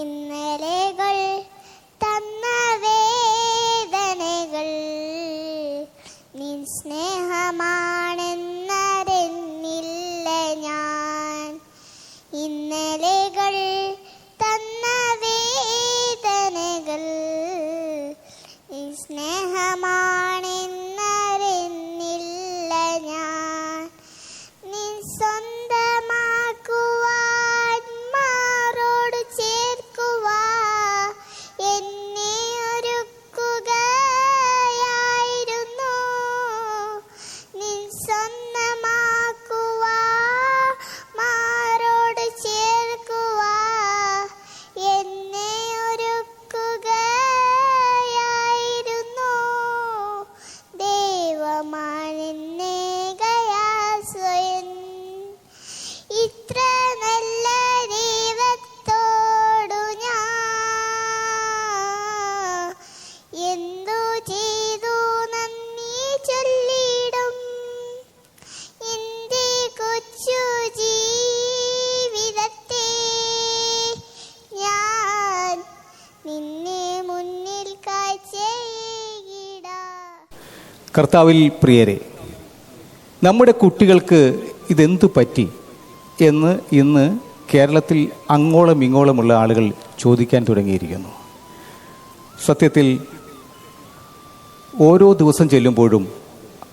ഇന്നലെകൾ തന്ന വേദനകൾ. നിൻ സ്നേഹമാണെന്നറിഞ്ഞില്ല ഞാൻ. ഇന്നലെകൾ തന്ന വേദനകൾ. നിൻ സ്നേഹമാണെന്നറിഞ്ഞില്ല കർത്താവിൽ പ്രിയരെ നമ്മുടെ കുട്ടികൾക്ക് ഇതെന്തു പറ്റി എന്ന് ഇന്ന് കേരളത്തിൽ അങ്ങോളം ഇങ്ങോളമുള്ള ആളുകൾ ചോദിക്കാൻ തുടങ്ങിയിരിക്കുന്നു. സത്യത്തിൽ ഓരോ ദിവസം ചെല്ലുമ്പോഴും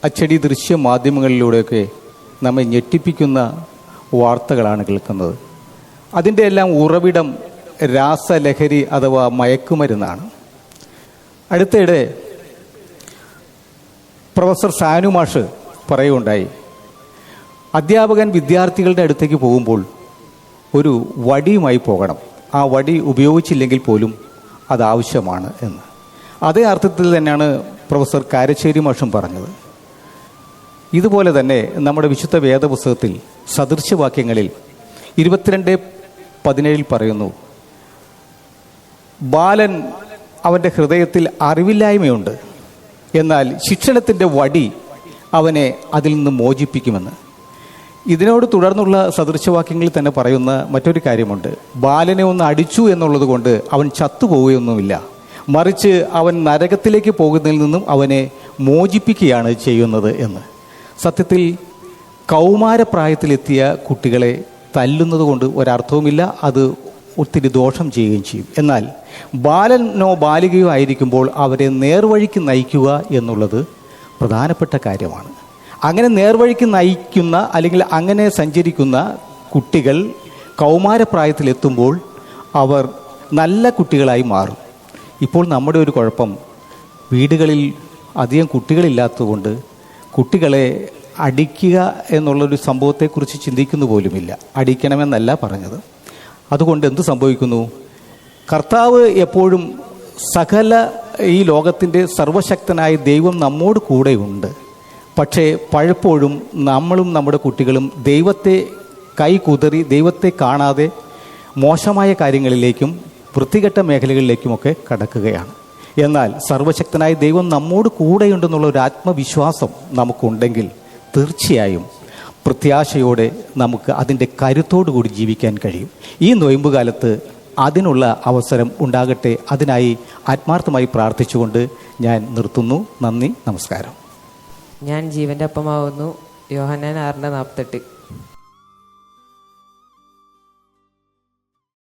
അച്ചടി ദൃശ്യ മാധ്യമങ്ങളിലൂടെയൊക്കെ നമ്മെ ഞെട്ടിപ്പിക്കുന്ന വാർത്തകളാണ് കേൾക്കുന്നത്. അതിന്റെ എല്ലാം ഉറവിടം രാസലഹരി അഥവാ മയക്കുമരുന്നാണ്. അടുത്തിടെ പ്രൊഫസർ സാനു മാഷ് പറയുകയുണ്ടായി. അധ്യാപകൻ വിദ്യാർത്ഥികളുടെ അടുത്തേക്ക് പോകുമ്പോൾ ഒരു വടിയുമായി പോകണം. ആ വടി ഉപയോഗിച്ചില്ലെങ്കിൽ പോലും അത് ആവശ്യമാണ് എന്ന്. അതേ അർത്ഥത്തിൽ തന്നെയാണ് പ്രൊഫസർ കാരശ്ശേരി മാഷും പറഞ്ഞത്. ഇതുപോലെ തന്നെ നമ്മുടെ വിശുദ്ധ വേദപുസ്തകത്തിൽ സദൃശവാക്യങ്ങളിൽ ഇരുപത്തിരണ്ട് പതിനേഴിൽ പറയുന്നു ബാലൻ അവന്റെ ഹൃദയത്തിൽ അറിവില്ലായ്മയുണ്ട്. എന്നാൽ ശിക്ഷണത്തിന്റെ വടി അവനെ അതിൽ നിന്ന് മോചിപ്പിക്കുമെന്ന്. ഇതിനോട് തുടർന്നുള്ള സദൃശവാക്യങ്ങളിൽ തന്നെ പറയുന്ന മറ്റൊരു കാര്യമുണ്ട്. ബാലനെ ഒന്ന് അടിച്ചു എന്നുള്ളത് കൊണ്ട് അവൻ ചത്തുപോവുകയൊന്നുമില്ല. മറിച്ച് അവൻ നരകത്തിലേക്ക് പോകുന്നതിൽ നിന്നും അവനെ മോചിപ്പിക്കുകയാണ് ചെയ്യുന്നത് എന്ന്. സത്യത്തിൽ കൗമാരപ്രായത്തിലെത്തിയ കുട്ടികളെ തല്ലുന്നത് കൊണ്ട് ഒരർത്ഥവുമില്ല. അത് ഒത്തിരി ദോഷം ചെയ്യുകയും ചെയ്യും. എന്നാൽ ബാലനോ ബാലികയോ ആയിരിക്കുമ്പോൾ അവരെ നേർവഴിക്ക് നയിക്കുക എന്നുള്ളത് പ്രധാനപ്പെട്ട കാര്യമാണ്. അങ്ങനെ നേർവഴിക്ക് നയിക്കുന്ന അല്ലെങ്കിൽ അങ്ങനെ സഞ്ചരിക്കുന്ന കുട്ടികൾ കൗമാരപ്രായത്തിലെത്തുമ്പോൾ അവർ നല്ല കുട്ടികളായി മാറും. ഇപ്പോൾ നമ്മുടെ ഒരു കുഴപ്പം വീടുകളിൽ അധികം കുട്ടികളില്ലാത്തതുകൊണ്ട് കുട്ടികളെ അടിക്കുക എന്നുള്ളൊരു സംഭവത്തെക്കുറിച്ച് ചിന്തിക്കുന്നു പോലുമില്ല. അടിക്കണമെന്നല്ല പറഞ്ഞത്. അതുകൊണ്ട് എന്ത് സംഭവിക്കുന്നു? കർത്താവ് എപ്പോഴും സകല ഈ ലോകത്തിന്റെ സർവശക്തനായ ദൈവം നമ്മോട് കൂടെയുണ്ട്. പക്ഷേ പലപ്പോഴും നമ്മളും നമ്മുടെ കുട്ടികളും ദൈവത്തെ കൈ കുതറി ദൈവത്തെ കാണാതെ മോശമായ കാര്യങ്ങളിലേക്കും വൃത്തികെട്ട മേഖലകളിലേക്കുമൊക്കെ കടക്കുകയാണ്. എന്നാൽ സർവശക്തനായ ദൈവം നമ്മോട് കൂടെയുണ്ടെന്നുള്ള ഒരു ആത്മവിശ്വാസം നമുക്കുണ്ടെങ്കിൽ തീർച്ചയായും പ്രത്യാശയോടെ നമുക്ക് അതിന്റെ കൂടി ജീവിക്കാൻ കഴിയും. ഈ നൊയമ്പ് കാലത്ത് അതിനുള്ള അവസരം ഉണ്ടാകട്ടെ അതിനായി ആത്മാർത്ഥമായി പ്രാർത്ഥിച്ചുകൊണ്ട് ഞാൻ നിർത്തുന്നു. നന്ദി നമസ്കാരം. ഞാൻ ജീവന്റെ ഒപ്പമാവുന്നു. യോഹനാൻ ആറിന്റെ നാൽപ്പത്തെട്ട്.